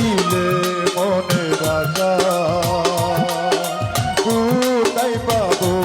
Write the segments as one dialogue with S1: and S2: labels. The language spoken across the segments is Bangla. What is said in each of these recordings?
S1: দিলে মনে রাজা কোথায় পাবো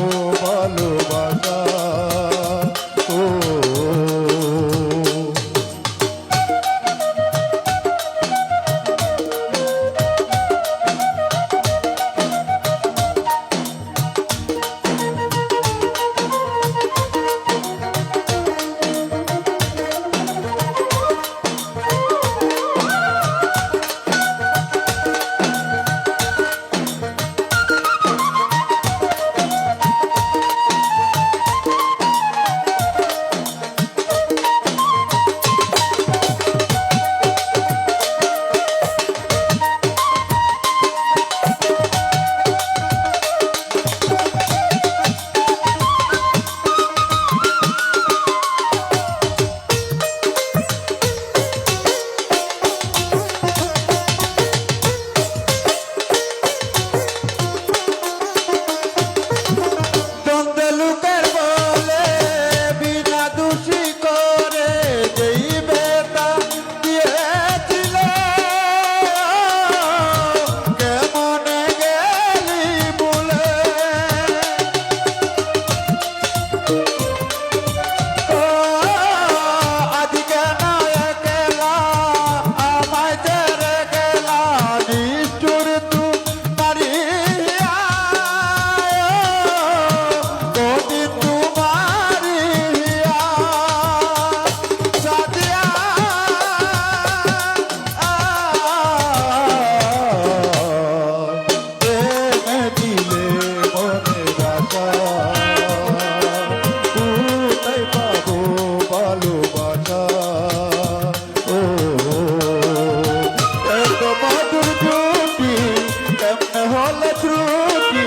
S1: কেমনে হলে ত্রুটি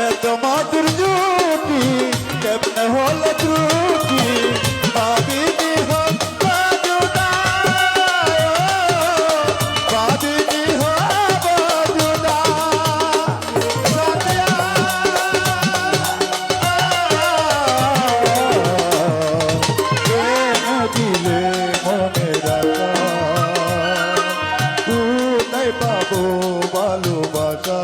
S1: এত মধুর জুটি কেমনে হলে ত্রুটি? ভাবিনি হব জুদা ভাবিনি হব ভালোবাসা।